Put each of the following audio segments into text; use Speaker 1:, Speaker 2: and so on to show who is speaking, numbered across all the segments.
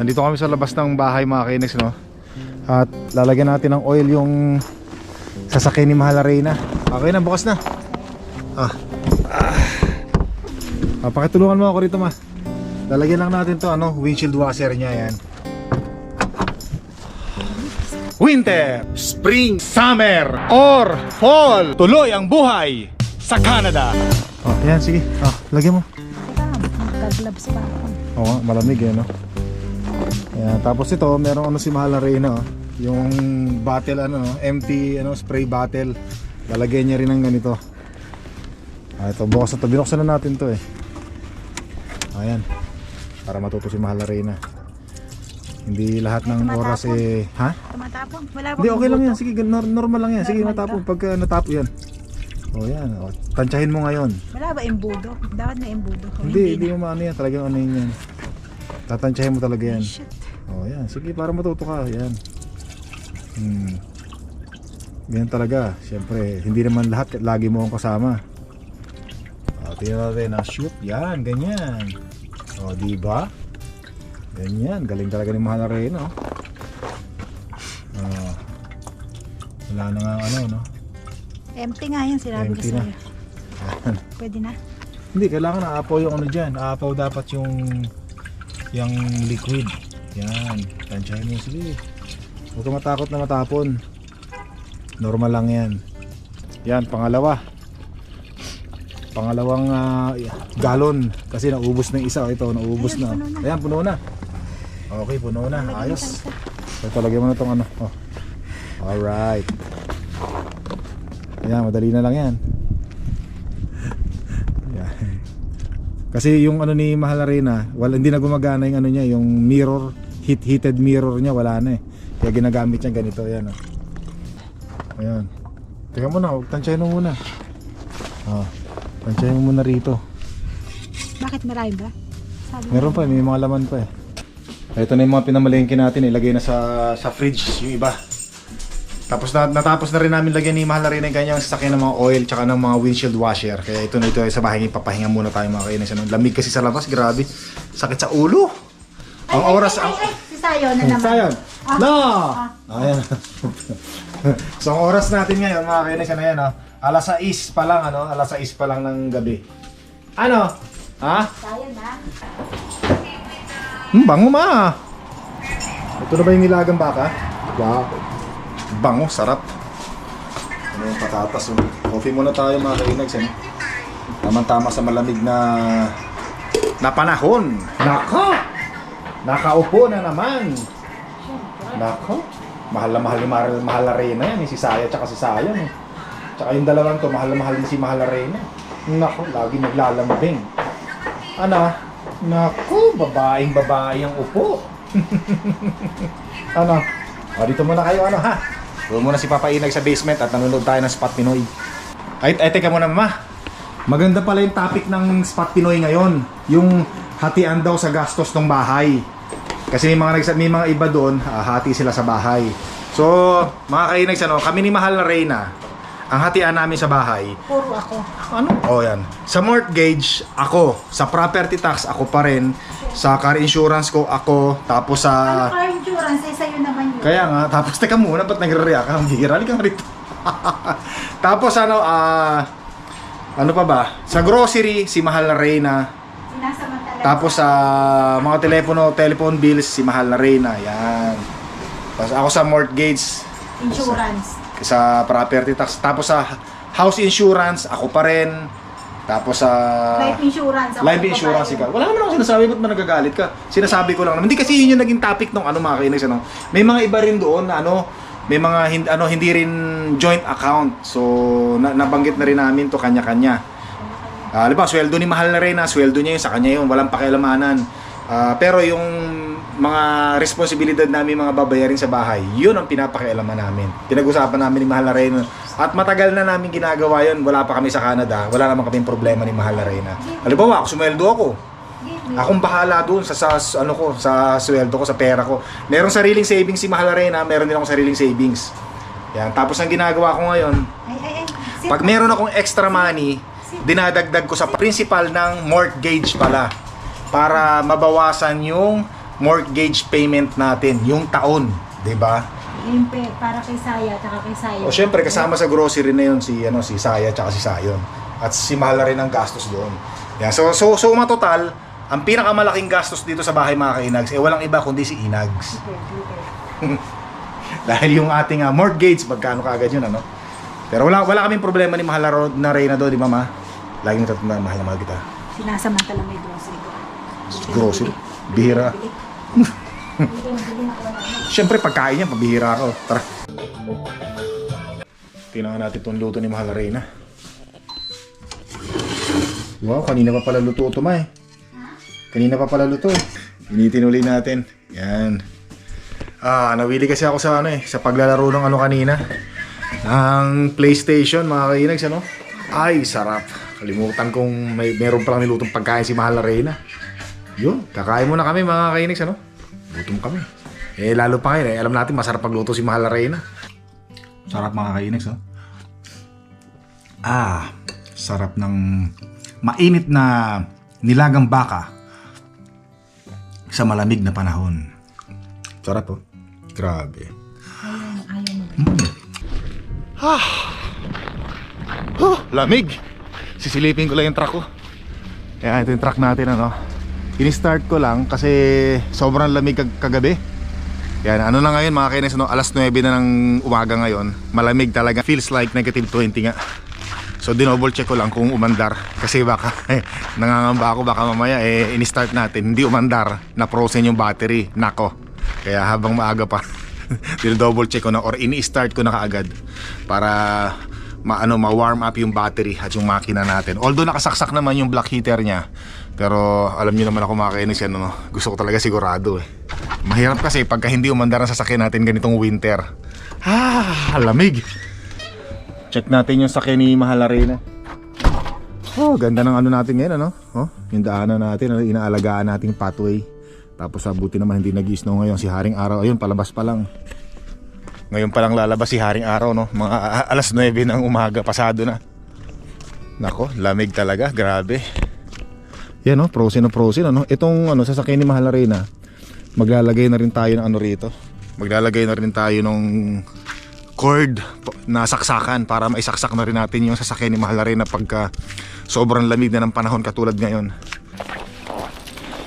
Speaker 1: Nandito kami sa labas ng bahay mga kainex no. At lalagyan natin ng oil yung sasakyan ni Mahal Reyna. Okay na, bukas na. Ah. ah. Ah, pakitulungan mo ako rito ma. Lalagyan lang natin to ano, windshield washer niya yan. Winter, Spring, Summer, or Fall. Tuloy ang buhay sa Canada. Oh, yan sige. Ah, lagyan mo.
Speaker 2: Magkaglabs pa ako.
Speaker 1: Oo, malamig eh, no? Ayan, tapos ito, merong ano si Mahal na Reyna, oh. Yung bottle, ano, no? empty, ano, spray bottle. Lalagyan niya rin ng ganito. Ah, ito, bukas na to. Binuksan na natin to eh. Ayan. Para matuto si Mahal na Reyna. Hindi lahat ng oras eh... Ha?
Speaker 2: Tumatapon. Wala
Speaker 1: Hindi, okay lang yan. Sige, nor- normal lang yan. Sige,
Speaker 2: Normal
Speaker 1: natapon. Pagka natapon yan. O yan. O, tansyahin mo ngayon.
Speaker 2: Wala ba embudo? Dapat may embudo.
Speaker 1: Hindi, hindi
Speaker 2: na.
Speaker 1: mo maano yan. Talagang ano yan. Tatansyahin mo talaga yan.
Speaker 2: Shit.
Speaker 1: Oh, yan. Sige, para matuto ka. Yan. Hmm. Ganyan talaga. Siyempre, hindi naman lahat lagi mo akong kasama. O, tingnan natin. Ah, shoot. Yan, ganyan. O, di ba? Ganyan. Galing talaga ni Mahal Reyna, no? Oh. Wala na nga ano, no?
Speaker 2: Empty nga yan, sinabi
Speaker 1: Empty
Speaker 2: ko
Speaker 1: na.
Speaker 2: sa'yo. Pwede na.
Speaker 1: Hindi, kailangan aapaw yung ano dyan. Aapaw dapat yung yung liquid. Yan. Tansyahin mo. Sige. Huwag ka matakot na matapon. Normal lang yan. Yan, pangalawa. Pangalawang ah, galon. Kasi naubos na isa. Ito, naubos
Speaker 2: Ayun,
Speaker 1: na.
Speaker 2: puno na.
Speaker 1: Ayan, puno na. Okay, puno na. Ayos. So, talagyan mo na itong ano. Oh. Alright. Ayan, madali na lang yan. Ayan. Kasi yung ano ni Mahal Arena, wala, hindi na gumagana yung ano niya, yung mirror, heat heated mirror niya, wala na eh. Kaya ginagamit niya ganito, ayan oh. Ayan. Teka muna, huwag tansyahin mo muna. Oh, tansyahin mo muna rito.
Speaker 2: Bakit marami ba? Sabi.
Speaker 1: Meron pa, may mga laman pa eh. Ito na yung mga pinamalengke natin, ilagay na sa sa fridge yung iba. Tapos na, natapos na rin namin lagyan ni Mahal na rin ang kanyang sasakyan ng mga oil tsaka ng mga windshield washer. Kaya ito na ito sa bahay, papahinga muna tayo mga kainis. Ano, lamig kasi sa labas, grabe. Sakit sa ulo. Ang oras, ang...
Speaker 2: Ay, si Sayo na naman.
Speaker 1: Sayon! No! Ayan. so ang oras natin ngayon mga kainis, ano yan, oh, alas 6 pa lang, ano, alas 6 pa lang ng gabi. Ano? Ha?
Speaker 2: Sayo na.
Speaker 1: Hmm, bango ma. Ito na ba yung nilagang baka? Wow. Bango, sarap. Ano yung patatas? Oh. Coffee muna tayo mga kainags. Eh. Tama-tama sa malamig na na panahon. Nako! Nakaupo na naman. Nako. Mahal na mahal ni Mahal, mahal na Reyna yan. eh. Si Saya tsaka si Sayan. Eh. Tsaka yung dalawang to, mahal na mahal din si Mahal na Reyna. Nako, lagi naglalambing. Ano? Naku, babaeng babae ang upo. ano? O, dito muna kayo, ano ha? Doon muna si Papa Inag sa basement at nanonood tayo ng Spot Pinoy. Ay, ay teka muna mama. Maganda pala yung topic ng Spot Pinoy ngayon. Yung hatian daw sa gastos ng bahay. Kasi may mga, nagsa- may mga iba doon, ah, hati sila sa bahay. So, mga kainags, ano, kami ni Mahal na Reyna, ang hatian namin sa bahay,
Speaker 2: Puro ako.
Speaker 1: ano? Oh, yan. Sa mortgage, ako. Sa property tax, ako pa rin. Sa car insurance ko, ako. Tapos sa...
Speaker 2: Ano car insurance? Eh, sa'yo naman yun.
Speaker 1: Kaya nga, tapos teka muna, ba't nagre-react ka? Ang bihira, halika nga rito. tapos ano, ah... ano pa ba? Sa grocery, si Mahal na Reyna. Tapos sa mga telepono, telephone bills, si Mahal na Reyna. Yan. Tapos ako sa mortgage,
Speaker 2: Insurance.
Speaker 1: Sa property tax. Tapos sa house insurance, ako pa rin. Tapos sa...
Speaker 2: Life insurance. Ako
Speaker 1: Life insurance ikaw. Wala naman ako sinasabi, ba't man nagagalit ka? Sinasabi ko lang naman. Hindi kasi yun yung naging topic nung ano mga kainis. Ano. May mga iba rin doon na ano, may mga hindi, ano, hindi rin joint account. So, na, nabanggit na rin namin to kanya-kanya. Uh, sweldo ni Mahal na rin na, sweldo niya yun, sa kanya yun, walang pakialamanan. Ah, pero yung mga responsibilidad namin mga babayarin sa bahay, yun ang pinapakialaman namin. Pinag-usapan namin ni Mahal na Reyna. At matagal na namin ginagawa yun, wala pa kami sa Canada, wala naman kaming problema ni Mahal na Reyna. Halimbawa, ako sumweldo ako. Akong bahala doon sa, sa ano ko, sa sweldo ko, sa pera ko. Merong sariling savings si Mahal na Reyna, meron din akong sariling savings. Yan, tapos ang ginagawa ko ngayon, pag meron akong extra money, dinadagdag ko sa principal ng mortgage pala para mabawasan yung mortgage payment natin, yung taon, 'di ba?
Speaker 2: Yung pe, para kay Saya, tsaka kay Saya.
Speaker 1: O syempre kasama sa grocery na 'yon si ano si Saya at si Sayon. At si Mahala rin ang gastos doon. Yan. So so so matotal, ang pinakamalaking gastos dito sa bahay mga kainags, eh walang iba kundi si Inags.
Speaker 2: Super, super.
Speaker 1: Dahil yung ating ah, mortgage, magkano kaagad yun, ano? Pero wala, wala kaming problema ni Mahal na Ro- na Reyna do, di ba ma? Laging tatanda, mahal na mahal kita.
Speaker 2: Sinasamantala may grocery ko.
Speaker 1: Grocery? Bihira.
Speaker 2: Hindi
Speaker 1: Siyempre, pagkain yan, pabihira ako. Tara. Tingnan natin itong luto ni Mahal na Reyna. Wow, kanina pa pala luto ito, ma eh. Kanina pa pala luto. Initin uli natin. Yan. Ah, nawili kasi ako sa ano eh, sa paglalaro ng ano kanina. Ng PlayStation, mga kainags, ano? Ay, sarap. Kalimutan kong may meron palang nilutong pagkain si Mahal na Reyna. Yun, kakain muna kami mga kainags, ano? Gutom kami. Eh, lalo pa ngayon, eh, alam natin masarap pagluto si Mahal na Reyna. Sarap mga kainags, oh. Ah, sarap ng mainit na nilagang baka sa malamig na panahon. Sarap, oh. Grabe.
Speaker 2: Ayaw, ayaw mo.
Speaker 1: Oh, lamig. Sisilipin ko lang yung truck ko. Yan, ito yung truck natin ano. Ini-start ko lang kasi sobrang lamig kag kagabi. Yan, ano na ngayon mga kainis, no? alas 9 na ng umaga ngayon. Malamig talaga. Feels like negative 20 nga. So dinoble check ko lang kung umandar kasi baka eh, nangangamba ako baka mamaya eh ini-start natin hindi umandar na frozen yung battery nako kaya habang maaga pa double check ko na or ini-start ko na kaagad para maano ma-warm up yung battery at yung makina natin although nakasaksak naman yung black heater niya pero alam niyo naman ako makakainis yan ano? gusto ko talaga sigurado eh mahirap kasi pagka hindi umandar ang sasakyan natin ganitong winter ah lamig Check natin yung sakyan ni Mahal Arena. Oh, ganda ng ano natin ngayon, ano? Oh, yung daanan natin, ano, inaalagaan nating pathway. Tapos abuti naman hindi nag-snow ngayon si Haring Araw. Ayun, palabas pa lang. Ngayon pa lang lalabas si Haring Araw, no? Mga alas 9 ng umaga, pasado na. Nako, lamig talaga, grabe. Yan, no? Frozen na frozen, ano? Itong ano, sasakyan ni Mahal Arena, maglalagay na rin tayo ng ano rito. Maglalagay na rin tayo ng cord na saksakan para maisaksak na rin natin yung sasakyan ni Mahal Arena pagka sobrang lamig na ng panahon katulad ngayon.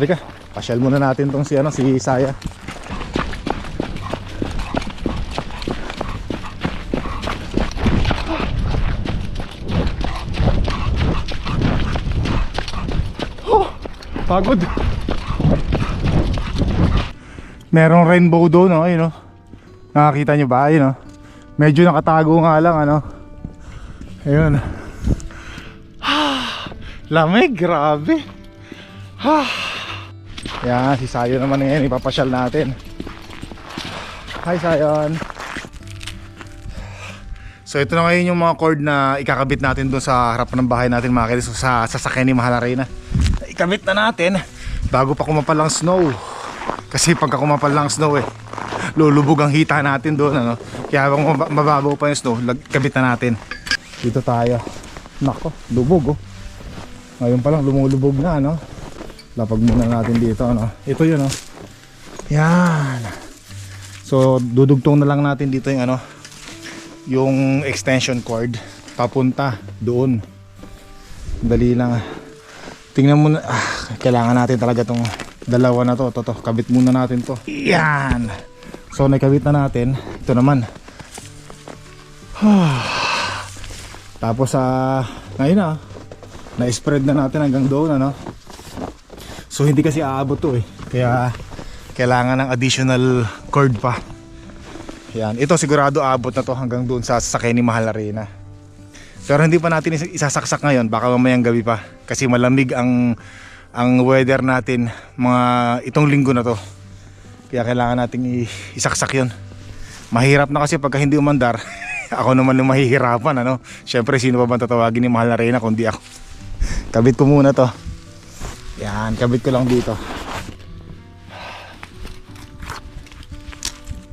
Speaker 1: Halika, pasyal muna natin tong si ano si Saya. Pagod. Merong rainbow doon, no? Ayun, no? Nakakita nyo ba? Ayun, no? Medyo nakatago nga lang, ano? Ayun. Lamig, grabe. Yan, si Sayon naman ngayon, ipapasyal natin. Hi, Sayon. So ito na ngayon yung mga cord na ikakabit natin doon sa harap ng bahay natin mga kilis sa sasakyan ni Mahal Arena. Ikabit na natin bago pa kumapal ang snow. Kasi pagka kumapal lang ang snow eh, lulubog ang hita natin doon ano. Kaya mab- mababaw pa yung snow, kabit na natin. Dito tayo. Nako, lubog oh. Ngayon pa lang lumulubog na ano. Lapag muna natin dito ano. Ito yun oh. Yan. So dudugtong na lang natin dito yung ano, yung extension cord papunta doon. Dali lang. ah. Tingnan mo na, ah, kailangan natin talaga tong dalawa na to. To, to. Kabit muna natin to. Yan. So nakabit na natin. Ito naman. Tapos sa ngayon na na-spread na natin hanggang doon ano. So hindi kasi aabot to eh. Kaya kailangan ng additional cord pa. Yan, ito sigurado abot na to hanggang doon sa sasakyan ni Mahal Arena. Pero hindi pa natin is- isasaksak ngayon, baka mamayang gabi pa kasi malamig ang ang weather natin mga itong linggo na to. Kaya kailangan nating isaksak 'yon. Mahirap na kasi pagka hindi umandar. ako naman yung mahihirapan ano. Syempre sino pa ba tatawagin ni Mahal Arena kundi ako. Kabit ko muna to. Yan, kabit ko lang dito.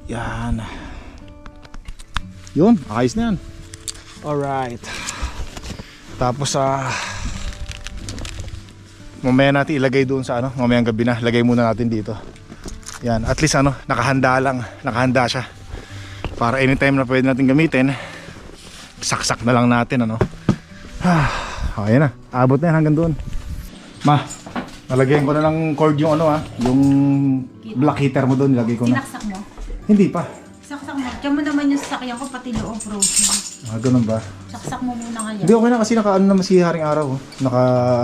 Speaker 1: Yan. Yun, ayos na yan. Alright. Tapos sa mamaya natin ilagay doon sa ano, mamayang gabi na, lagay muna natin dito. Yan, at least ano, nakahanda lang, nakahanda siya. Para anytime na pwede natin gamitin, saksak na lang natin ano. Ah, okay na. Abot na yan hanggang doon. Ma, nalagyan ko na ng cord yung ano ah, yung black heater mo doon, nilagay ko na.
Speaker 2: Sinaksak mo?
Speaker 1: Hindi pa.
Speaker 2: Saksak mo. Diyan mo naman yung sasakyan ko, pati loob frozen.
Speaker 1: Ah, ganun ba?
Speaker 2: Saksak mo muna kaya.
Speaker 1: Hindi okay na kasi naka ano naman si Haring Araw. oh. Naka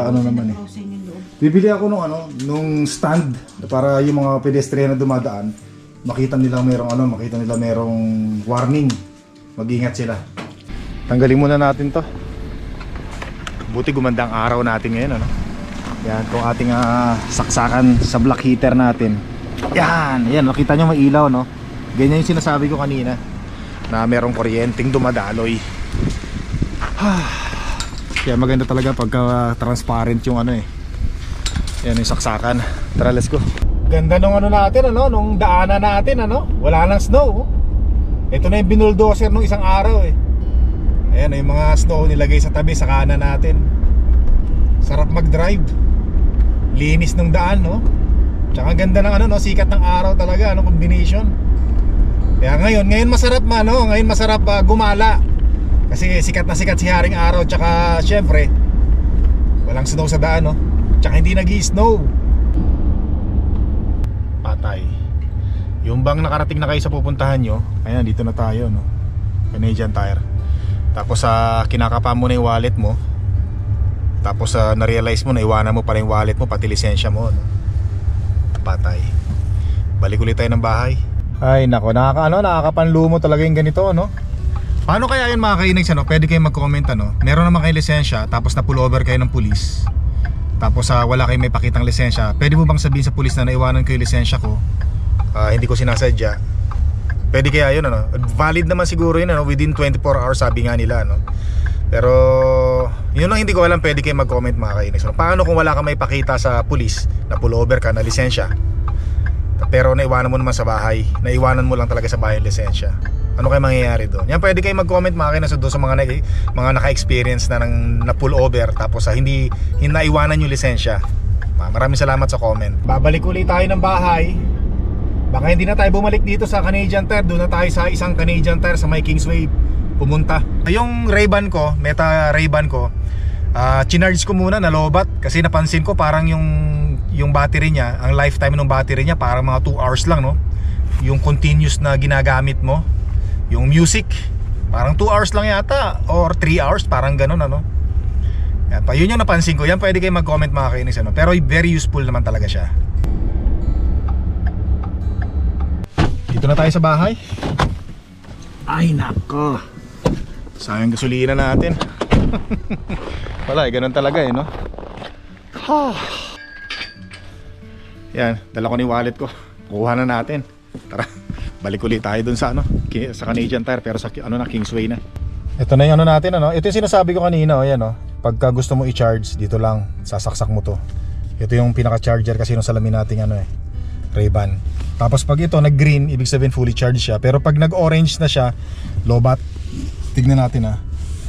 Speaker 1: ano naman eh.
Speaker 2: Frozen yung loob.
Speaker 1: Bibili ako nung ano, nung stand para yung mga pedestrian na dumadaan, makita nila merong ano, makita nila merong warning. Mag-ingat sila. Tanggalin muna natin 'to. Buti gumanda ang araw natin ngayon ano. Yan, tong ating ah, saksakan sa black heater natin. Yan, yan, nakita nyo may ilaw no. Ganyan yung sinasabi ko kanina na merong kuryenteng dumadaloy. Kaya maganda talaga pagka ah, transparent yung ano eh. Yan yung saksakan. Tara, let's go. Ganda nung ano natin, ano, nung daanan natin, ano. Wala nang snow. Ito na yung binuldoser nung isang araw eh. Ayan, yung mga snow nilagay sa tabi sa kanan natin. Sarap mag-drive. Linis ng daan, no? Tsaka ganda ng ano, no? Sikat ng araw talaga, ano, combination. Kaya ngayon, ngayon masarap man, no? Ngayon masarap ah, gumala. Kasi sikat na sikat si Haring Araw, tsaka syempre, walang snow sa daan, no? Tsaka hindi nag snow Patay. Yung bang nakarating na kayo sa pupuntahan nyo, ayan, dito na tayo, no? Canadian Tire. Tapos sa kinakapa mo na yung wallet mo, tapos sa na-realize mo na iwanan mo pala yung wallet mo, pati lisensya mo, no? Patay. Balik ulit tayo ng bahay. Ay, nako, nakaka, ano, nakakapanlumo talaga yung ganito, no? Paano kaya yun mga kainags, ano? Pwede kayong mag-comment, ano? Meron naman kayo lisensya, tapos na-pullover kayo ng pulis. Tapos ah, wala kayong may pakitang lisensya. Pwede mo bang sabihin sa pulis na naiwanan ko yung lisensya ko? Ah, hindi ko sinasadya. Pwede kaya yun, ano? Valid naman siguro yun, ano? Within 24 hours, sabi nga nila, ano? Pero, yun ang hindi ko alam, pwede kayo mag-comment mga kainags. Ano? Paano kung wala kang may pakita sa pulis na pullover ka na lisensya? Pero naiwanan mo naman sa bahay. Naiwanan mo lang talaga sa bahay lisensya. Ano kaya mangyayari doon? Yan pwede kayo mag-comment mga kayo doon sa mga nag, mga naka-experience na ng na pull over tapos sa hindi hinaiwanan yung lisensya. Ma- Maraming salamat sa comment. Babalik ulit tayo ng bahay. Baka hindi na tayo bumalik dito sa Canadian Tire. Doon na tayo sa isang Canadian Tire sa may Kingsway pumunta. Yung Ray-Ban ko, Meta Ray-Ban ko, ah chinarge ko muna na lobat kasi napansin ko parang yung yung battery niya, ang lifetime ng battery niya parang mga 2 hours lang no. Yung continuous na ginagamit mo, yung music, parang 2 hours lang yata or 3 hours, parang ganun ano. Yan pa, yun yung napansin ko. Yan pwede kayo mag-comment mga kainis ano. Pero very useful naman talaga siya. Dito na tayo sa bahay. Ay nako. Sayang gasolina natin. Wala eh, ganun talaga eh no. Ha. Yan, dala ko ni wallet ko. Kuha na natin. Tara, balik ulit tayo dun sa ano, sa Canadian Tire pero sa ano na Kingsway na. Ito na yung ano natin ano. Ito yung sinasabi ko kanina, oh, yan oh. Pagka gusto mo i-charge, dito lang sasaksak mo to. Ito yung pinaka-charger kasi nung salamin nating ano eh, Ray-Ban. Tapos pag ito nag-green, ibig sabihin fully charged siya. Pero pag nag-orange na siya, lobat. Tignan natin ah.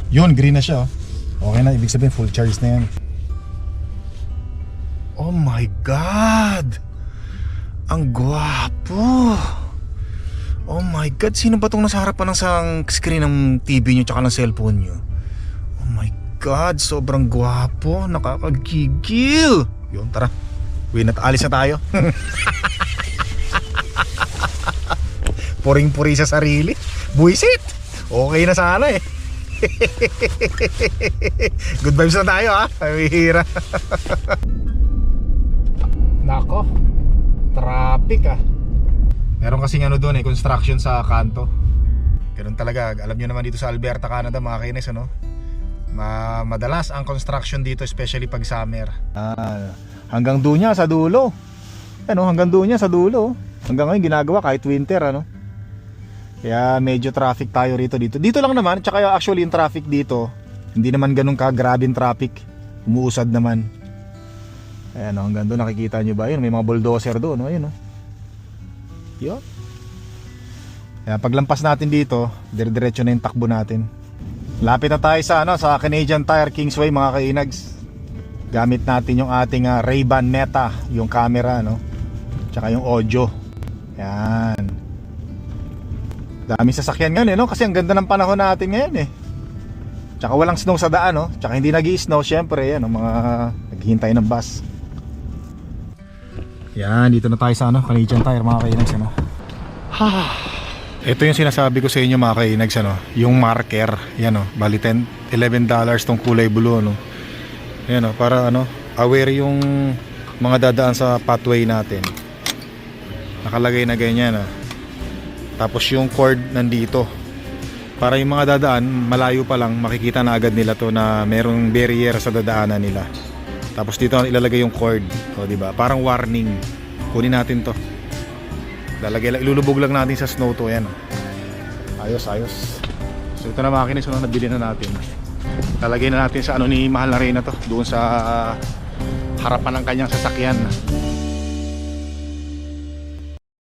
Speaker 1: Yun, green na siya oh. Okay na, ibig sabihin full charge na yan. Oh my God! Ang gwapo! Oh my God, sino ba itong nasa harapan ng sang screen ng TV nyo tsaka ng cellphone nyo? Oh my God, sobrang gwapo, nakakagigil! Yun, tara. Uwi na, alis na tayo. Puring-puri sa sarili. Buisit! Okay na sana eh. Good vibes na tayo ha. Pamihira. Nako. Traffic ah. Meron kasing ano doon eh, construction sa kanto. Ganun talaga. Alam nyo naman dito sa Alberta, Canada, mga kainis, ano? Ma madalas ang construction dito, especially pag summer. Ah, hanggang doon niya sa dulo. Ano, hanggang doon niya sa dulo. Hanggang ngayon ginagawa kahit winter, ano? Kaya medyo traffic tayo rito dito. Dito lang naman, tsaka actually yung traffic dito, hindi naman ganun ka grabing traffic. Umuusad naman. Ayan o, hanggang doon nakikita nyo ba? Yun, may mga bulldozer doon. O, ayun o. Yun. Kaya paglampas natin dito, dire-diretso na yung takbo natin. Lapit na tayo sa, ano, sa Canadian Tire Kingsway mga kainags. Gamit natin yung ating ah, Ray-Ban Meta, yung camera, no? Tsaka yung audio. Yan. Dami sasakyan ngayon eh, no? Kasi ang ganda ng panahon natin ngayon eh. Tsaka walang snow sa daan, no? Tsaka hindi nag snow syempre, yan, ang mga naghihintay ng bus. Yan, dito na tayo sa ano, Canadian Tire, mga kainags, ano. Ito yung sinasabi ko sa inyo, mga kainags, ano, yung marker, yan, no, bali 10, 11 dollars tong kulay blue, no. Yan, no, para, ano, aware yung mga dadaan sa pathway natin. Nakalagay na ganyan, no. Tapos yung cord nandito. Para yung mga dadaan, malayo pa lang, makikita na agad nila to na merong barrier sa dadaanan nila. Tapos dito ilalagay yung cord. O, di ba? Parang warning. Kunin natin to. Lalagay lang, ilulubog lang natin sa snow to. Yan. o. Ayos, ayos. So ito na makina, so nabili na natin. Lalagay na natin sa ano ni Mahal na Reyna to. Doon sa harapan ng kanyang sasakyan.